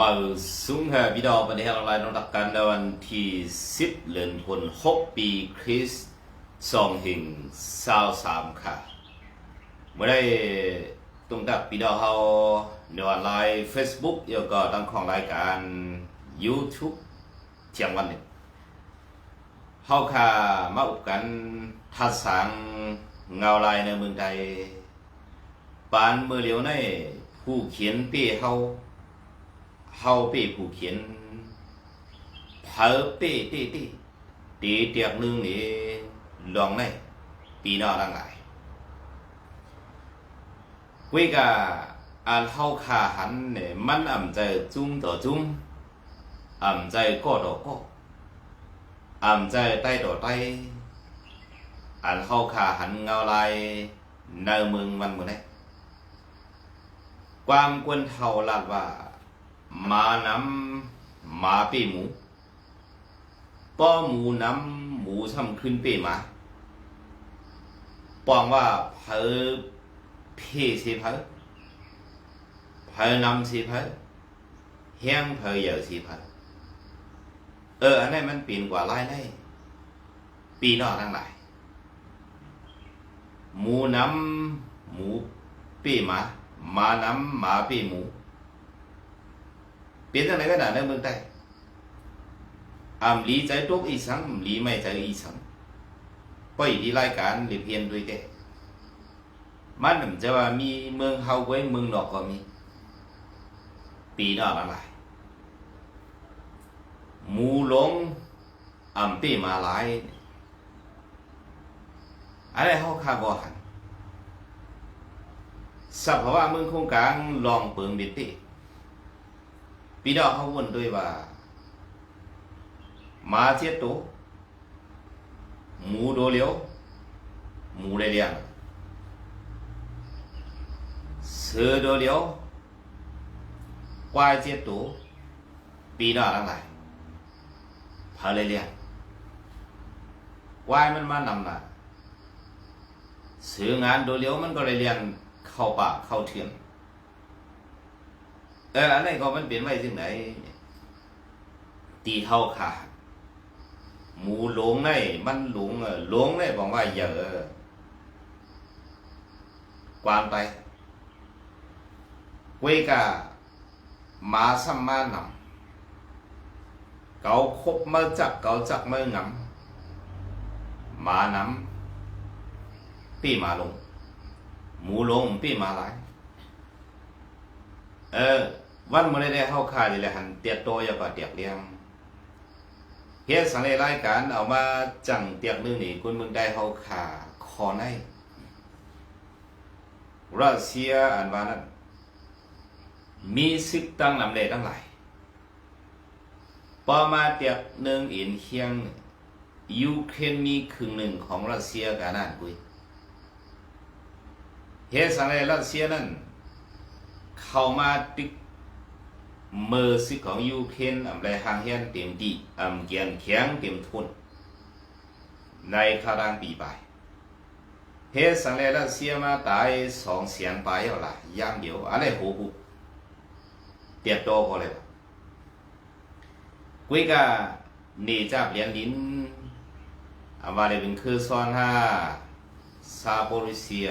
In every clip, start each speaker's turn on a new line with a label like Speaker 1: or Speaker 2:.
Speaker 1: มาสูงห่พี่ดอกประเทศอะไรน้องตักกันในวันที่สิบเดือนธันหกปีคริสต์สองหิงสาวสามค่ะเมื่อได้ตรงกับพี่ดอเขาในวันไลฟ์เฟซบุ๊กแล้วก็ตั้งของรายการ YouTube เที่ยงวันหนึ่งเขาค่ะมาอุบกันทัดสังเงาลายในเมืองไทยปานเมื่อเลียวในผู้เขียนเป้เฮา เฮาเป้ผู้เขียนเผอเป้เต้เต้ตีเตียกหนึงนี่ลองในปีหน้าทั้งหลายเวกาอันเฮาคาหันเนี่ยมันอ่ำใจจุ้มต่อจุ้มอ่ำใจก็ต่อก็อ่ำใจใต้ต่อใต้อันเฮาคาหันเงาลายในเมืองมันหมดเลยความกวนเท่าลาดว่า หมานำหมาเป้หมูป้อหมูนำหมูทำขึ้นเป้หมาปองว่าเพอเพเสเพอเพอนำเสเพอเฮียงเพอเยอสิเพอเออ อันนี้นมันปีนกว่าไล่ได้ปีนอกทั้งหลาย หมูนำหมูเป้หมาหมานำหมาเป้หมู เปลี่ยนจังไดก็ได้ในเมืองใต้อำลีใจตกอีสังลีไม่ใจอีสังปล่อยที่รายการหรือเพียนด้วยเด้มันมันจะว่ามีเมืองเฮาไว้เมืองนอกก็มี ปีนอกอะไรหมูหลงอำเป้มาหลายอะไรเฮาคาบ่หันสัพพะว่าเมืองโครงกลางลองเปิงเด็ดติ พี่น้องเขาวนด้วยว่ามาเจ็ดตัวหมูโดเลียวหมูเลยเลี้ยงเสือโดเลียวควายเจ็ดตัวปีนองทั้งหลายพาเลยเลี้ยงควายมันมานำน่ะเสืองานโดเลียวมันก็เลยเลี้ยงเข้าป่าเข้าเทียม เอออันนี้ก็มันเปลี่ยนไว้ที่ไหน ตีเท่าขาดหมูหลงในมันหลงเออหลงในบอกว่าเยอะกวางไปเวกามาสัมมานำเกาคบมาจักเกาจักมางำมานำปีมาหลง หมูหลงปีมาหลายเออ วันมื้อได้เข้าค่ายนี่แหละหันเตียกโตอย่าก็เตียกเลี้ยงเฮ็ดสังในรายการเอามาจังเตียกนึงนี่คุณมึงได้เข้าค่าคอในรัสเซียอันว่านั้นมีสิทธิ์ตั้งนำเลยทั้งหลายพอมาเตียกหนึ่งอินเคียงยูเครนมีครึ่งหนึ่งของรัสเซียกันนั่นกุยเฮ็ดสังในรัสเซียนั้นเข้ามาติด มอร์สิของยูเครนอำไรหางเฮียนเต็มที่อำเกียนแข็งเต็มทุนในคารางปีไปเฮสังเลรัสเซียมาตายสองแสนไปเอาล่ะย่างเดียวอะไรโหบุเตียบโตพอเลยกุยกาเนจับเลียนลินอามาเลยเป็นคือซอนฮาซาโปริเซีย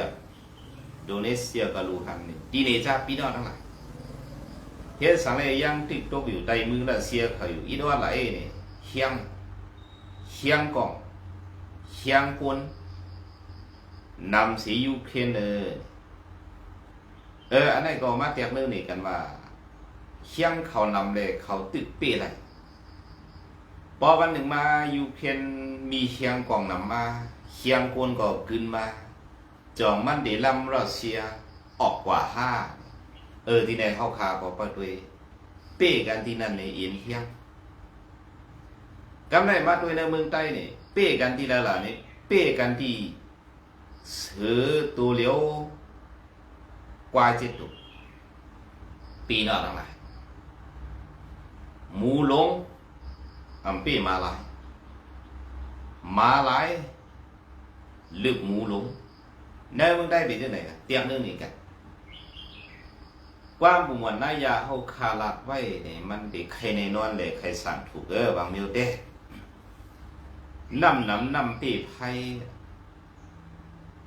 Speaker 1: โดเนเซียกัลูฮันนี่ดีเนจ้าพี่น้องทั้งหลาย เฮ็ดสังเลยยังติดตกอยู่ใต้มือรัสเซียเขาอยู่อีดว่าไหลนี่เฮียงเฮียงกองเฮียงปนนำสียูเครนเอออันนั้นก็มาเตียกเรื่องนี้กันว่าเฮียงเขานำเลยเขาตึกเป้อะไรพอวันหนึ่งมายูเครนมีเฮียงกองนำมาเฮียงกวนก็ขึ้นมาจองมันเดลัมรัสเซียออกกว่าห้า เออที่ในเข้าคาพอปะด้วยเป้กันที่นั่นในเอียนเฮียงกำไรมาด้วยในเมืองใต้นี่ยเป้กันที่ละล่ะนี่เป้กันที่เสือตัวเหลียวกว่าเจ็ดตัวปีนอทั้งหลายหมูหลงอำเป้มาลายมาลายลึกหมูหลง nơi vấn đề bị thế này tiệm nước này cả ค ว่าบุมวนนายาเฮาคาลัดไว้นี่มันดิใครในนอนเลยใครสั่งถูกเออบางมิวเด้นำน้ำนำปีไพ่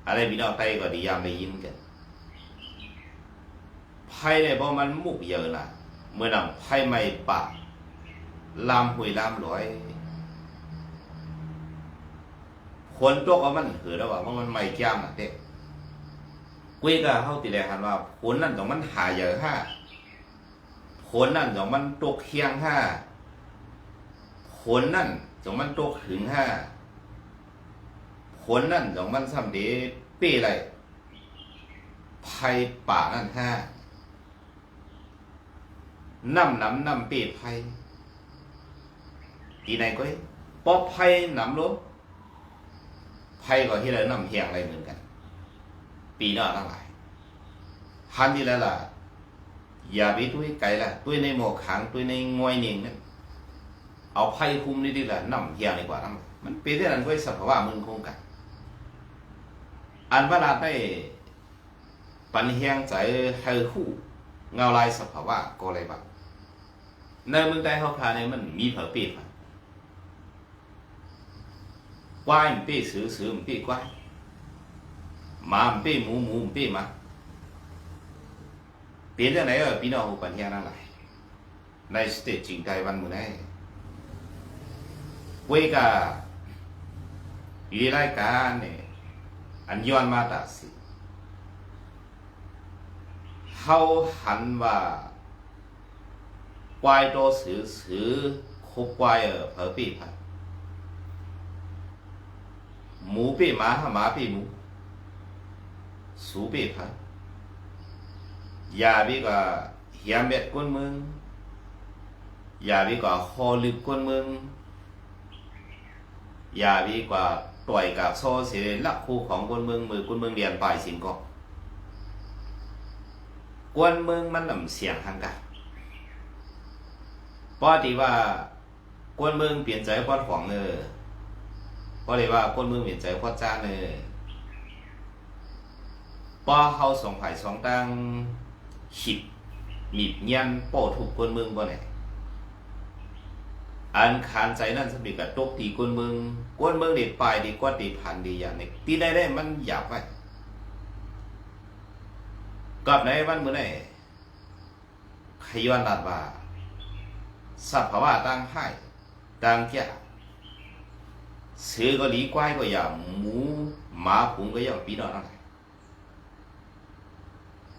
Speaker 1: อะไรพี่น้องไตก็ดียามได้ยินกันไพ่เนี่ามันมุกเยอะนะเมื่อนำไพ่ไม่ปากลามหุยลามลอยคนตัวก็มันเหือแล้วว่ามันไม่จ้ามอะเด็ก กุ้ยก็เฮาติแลหันว่าผลนั่นต้องมันหาเยอะห้าผลนั่นต้องมันตกเคียงห้าผลนั่นต้องมันตกถึงห้าผลนั่นต้องมันซ้ำเดเป้ไรไพ่ป่านั่นห้าน้ำน้ำน้ำเป้ไพ่ตีไหนก็ปอบไพ่น้ำลบไพ่ก็ที่เราน้ำเฮียงอะไรเหมือนกัน ปีน้าทั้งหลายฮันที่แล้วล่ะอย่าไปตุ้ยไกลละตุ้ยในหมอกขังตุ้ยในงวยเนียงนั่นเอาไพ่คุมนี่ดีละน้ำเฮียงดีกว่าทั้งหลายมันเป็นที่นั้นก็สภาวะมึงคงกันอันเวลาได้ปันเฮียงใจเฮอคู่ เงาลายสภาวะก็อะไรบ้างในเมืองใดเขาพาเนี่ยมันมีเผอปีดกวายมันปีสือสือมันปีกวาย มามันปีหมูหมูมันปีหมาเปลี่ยนจากไหนเออพี่น้องอุปัญญานั่นแหละในสเตจจริงใจวันมื้อนี้เวกาอยู่ในรายการเนี่ยอันย้อนมาตัดสิเขาหันว่าควายโตสือสือคบควายเออเผอปีพันหมูปีหมาหมาปีหมู สูปีพันยาบีก็เหียมเบ็ดก้นมึงยาบีก็คอลึกก้นมึงยาบีกว่าต่อยกับโซเสียลักคู่ของก้นมึงมือก้นมึงเรียนปลายสิงก็ก้นมึงมันนำเสียงทางกันปกติว่าก้นมึงเปลี่ยนใจพอดของเออเพราะเลยว่าก้นมึงเปลี่ยนใจพอดจ้าเออ ป้อเฮาสองไผ่สองตังหิบมีบยันโป้ถูกก้นมึงบ่ไหนอันขานใจนั่นสมิกับตกตีก้นมึงก้นมึงเด็ดปลายดีกว่าดีพันดีอย่างนี้ตีได้ได้มันหยาบไปกับไหนวันมื้อไหนขย้อนลาดว่าสัพพะว่าตั้งให้ตั้งแก่เสือก็ดีควายก็อย่าหมูหมาผงก็อย่าปีนอนอะไรให้ก็มังปีนอย่าไปกับคบกวนเฮือนกวนเมืองกวนไตคือเฮาในเมืองกันนั่นคุยอยู่ที่ร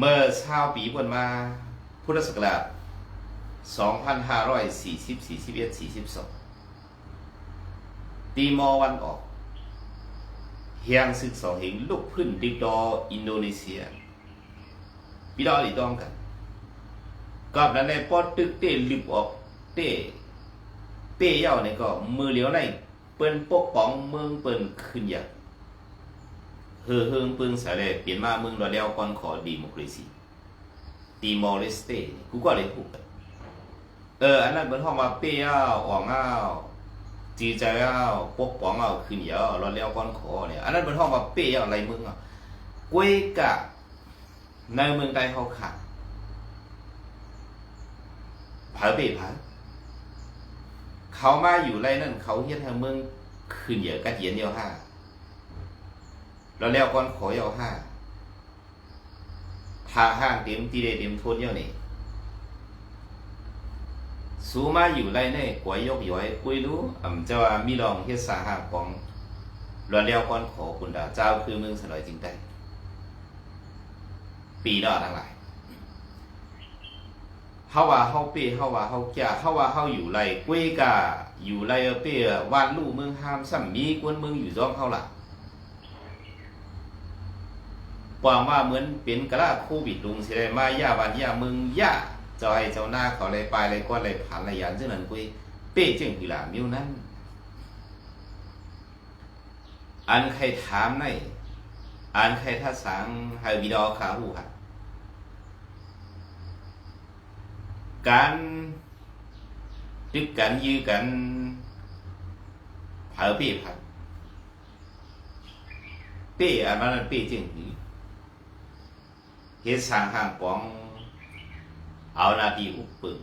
Speaker 1: เมื่อชาวปีบนมา พุทธศักราช2540 41 42 ตีมอวันออกเฮียงศึกสองเห็นลุกพื้นดิกดออินโดนีเซียพี่ดออีต้องกันกับนั้นในปอดตึกเตะลิบออกเตะเป้เย่าเนี่ยก็มือเหลียวในเปิ้นปกป้องเมืองเปิ้นขึ้นอย่าง เฮือเฮิงปึงสาเลยเปลี่ยนมาเมืองรอเดียวก่อนขอดีโมครซีตีมอร์เลสเต้กูก็เลยพูดเอออันนั้นเป็นห้องว่าเป้เย่าออกอ้าวจีใจเย่าปกป้องเอาขึ้นเยอะรอเดียวก่อนขอเนี่ยอันนั้นเป็นห้องว่าเป้ย่าอะไรมึงอะกุ้ยกะในเมืองใดเขาขาดผาเป้ผาเขามาอยู่ไรนั่นเขาเฮ็ดให้เมืองขึ้นเยอะกัดเย็นเดียวห้า แล้วแล้วก่อนขอเยาห้าทาห้างเต็มตีเดเต็มทุนเยานี่สูมาอยู่ไรในกวยยกย้อยคุยรู้อ่ำจะว่ามีลองเฮ็ดสาหาปองแล้วแล้วก่อนขอคุณดาเจ้าคือเมืองสลอยจริงได้ปีดอทั้งหลายเฮาว่าเฮาเป้เฮาว่าเฮาแก่เฮาว่าเฮาอยู่ไรกวยกาอยู่ไรเป้วานลู่เมืองห้ามซ้ำมีกวนเมืองอยู่ซ้อมเฮาล่ะ ปองว่าเหมือนเป็นกระลาโควิดลุงสิได้มาย่าวันย่ามึงย่าจ้าให้เจ้าหน้าเขาเลยไปเลยก็เลยผ่านระยะซึ่งนั้นกุยเป้จึงกีฬามิวนั้น อันใครถามในอันใครท่าสังให้วิดอขาหูค่ะการดึกกันยื้อกันเผาเป้ผัดเป้อันนั้นเป้จึงหือเฮ็ดสร้างห้างปองเอานาทีอุปปึง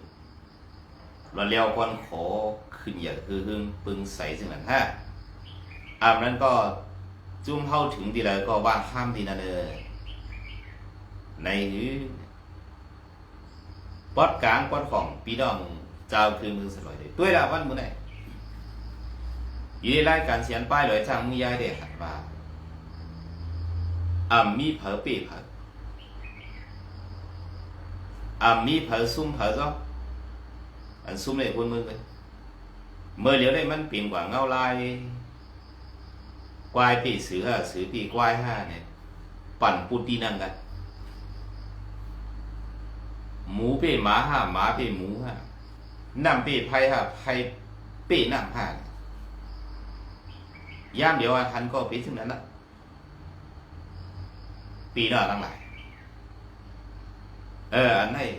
Speaker 1: เราเลี้ยวก้อนขอขึ้นอย่าคือหึงปึงใสซึ่งนั้นฮะอามนั้นก็จุ่มเข้าถึงทีไรก็ว่างข้ามทีนั่นเลยในหือปอดกลางปอดของปีน้องเจ้าคือมือสลอยเลยด้วยละวันมือไหนอยู่ในรายการเสียนป้ายลอยทางมือยายเด็หันว่าอ่ามีเผอปีเผอ ป้เผอ à mi phở sum phở đó anh sum này quân mưa vậy mưa liễu đây มันเปลี่ยนกว่าเงาลายควายปีเสือฮะสือปีควายห้าเนี่ย ปั่นปุตีนั่งกัน หมูเป้หมาห้าหมาเป้หมูห้าน้ำเป้ไผ่ห้าไผ่เป้น้ำห้าเนี่ยย่ามเดียวอันทันก็ปีถึงนั้นละปีหน้าตั้งหลาย เอออันนี้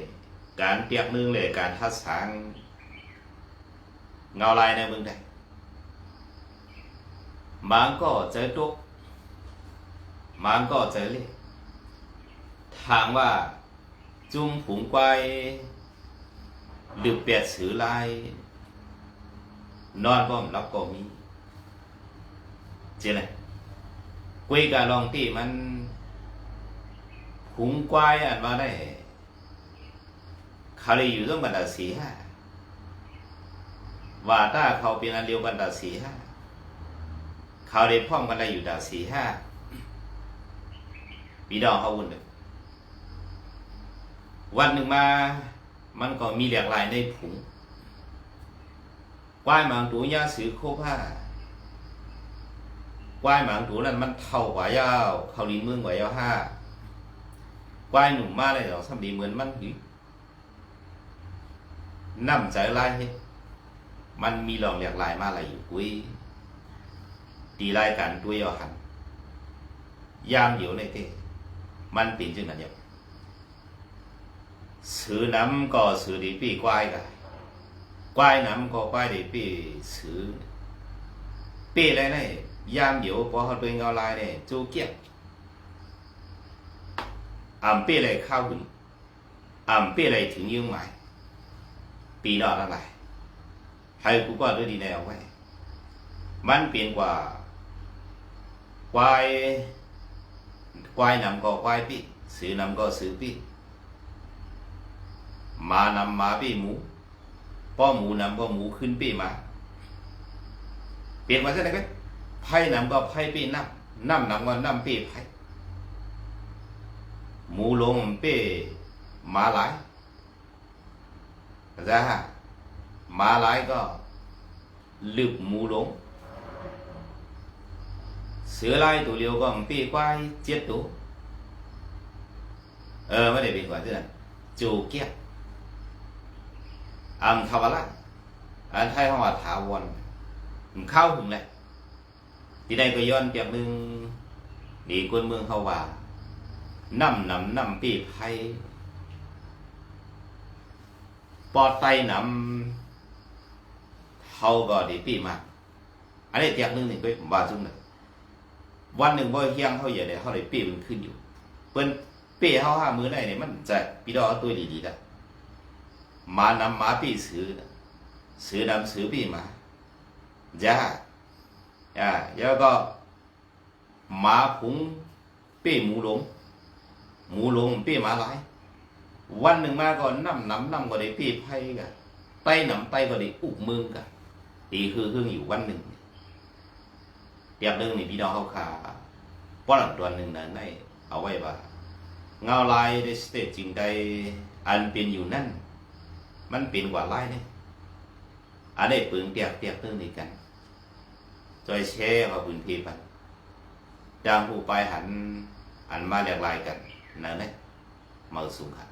Speaker 1: การเปรียบมือเลยการทัดสางเงาลายในเมืองไทยมันก็เจอตุกมันก็เจอเล่ทางว่าจุ่มผงควายหรือเปียดสือลายนอนบ่มรับก็มีเจ๊เลยกุยการลองที่มันผงควายอันมาได้ ขาเลยอยู่ต้องบรรดาสีห้าวาถ้าเขาเป็นอันเดียวบรรดาสีห้าเขาเลยพ่อมกันได้อยู่ดาสีห้าปีดองเขาวุ่นเลยวันหนึ่งมา มันก็มีหลากหลายในผงควายหมางตัวยาสือโคผ้าควายหมางตัวนั้นมันเท่ากว่ายาวเขาลีเมืองกว่ายาวห้าควายหนุ่มมาเลยเหรอสำดีเหมือนมันอยู่ น้ำใจลายเฮ็ดมันมีหลองหลากหลายมาอะไรอยู่กุ้ยตีรายการตัวยอหันยามเดียวในเต้มันเป็นจึงนั้นอย่างสือน้ำก็สือดีปีควายกันควายน้ำก็ควายดีปีสือปีอะไรเนี่ยยามเดียวพอเขาเป็นเงาลายเนี่ยจูเกียบอ่ำเป้เลยข้าวหุ่นอ่ำเป้เลยถึงยืงใหม่ ปีนอดอะไรให้กูก็ด้วยดีแนวไว้ มันเปลี่ยนกว่าควายควายนำก็ควายปีสือนำก็สือปีมานำมาปีหมูป้อหมูนำก็หมูขึ้นปีมา เปลี่ยนมาใช่ไหมครับไพ่นำก็ไพ่ปีน้ำน้ำนำก็น้ำปีไพ่หมูลงเป้มาหลาย ra หมาหลายก็ลึกหมูลงเสือลายตัวเดียวก็เป้ควายเจ็ดตัวเออไม่ได้เป็นกว่าเดือนจูเกียอัมทวละอันไทยเขาว่าถาวรมันเข้าถึงแหละที่ใดก็ย้อนเปรียบหนึ่งดีคนเมืองเขาว่าน้ำนำน้ำปีไผ่ ปอดไตนำเขาก็ดีปีมากอันนี้เตียกนึงนี่ก็บาจุ่มเลยวันหนึ่งบ่เฮียงเขาอย่าได้เขาเลยปีมันขึ้นอยู่เปิ้นปีเขาห้ามือได้เนี่ยมันจะปีดอตัวดีๆละมานำมาปีสือสือนำสือปีมาจ้าอ่าแล้วก็หมาผงปีหมูหลงหมูลงปีหมาหลาย วันหนึ่งมาก็น้ำน้ำน้ำก็ได้ปีไพ่กันไต้น้ำไต้ก็ได้อุกมึงกันตีคือเครื่องอยู่วันหนึ่งเตียบหนึ่องนี่พี่น้องเขาขาป้อนตัวหนึ่งนั้นในเอาไว้ว่าเงาลายในสเตจจริงใดอันเป็นอยู่นั่น มันเป็นกว่าลายเนี่ยอันนี้ปืนเตียบเตียบเรื่องนี้กันจอยแช่ว่าปืนพีปันจางผู้ไปหันอันมาเรียกลายกันนั่นแหละมาสูงค่ะ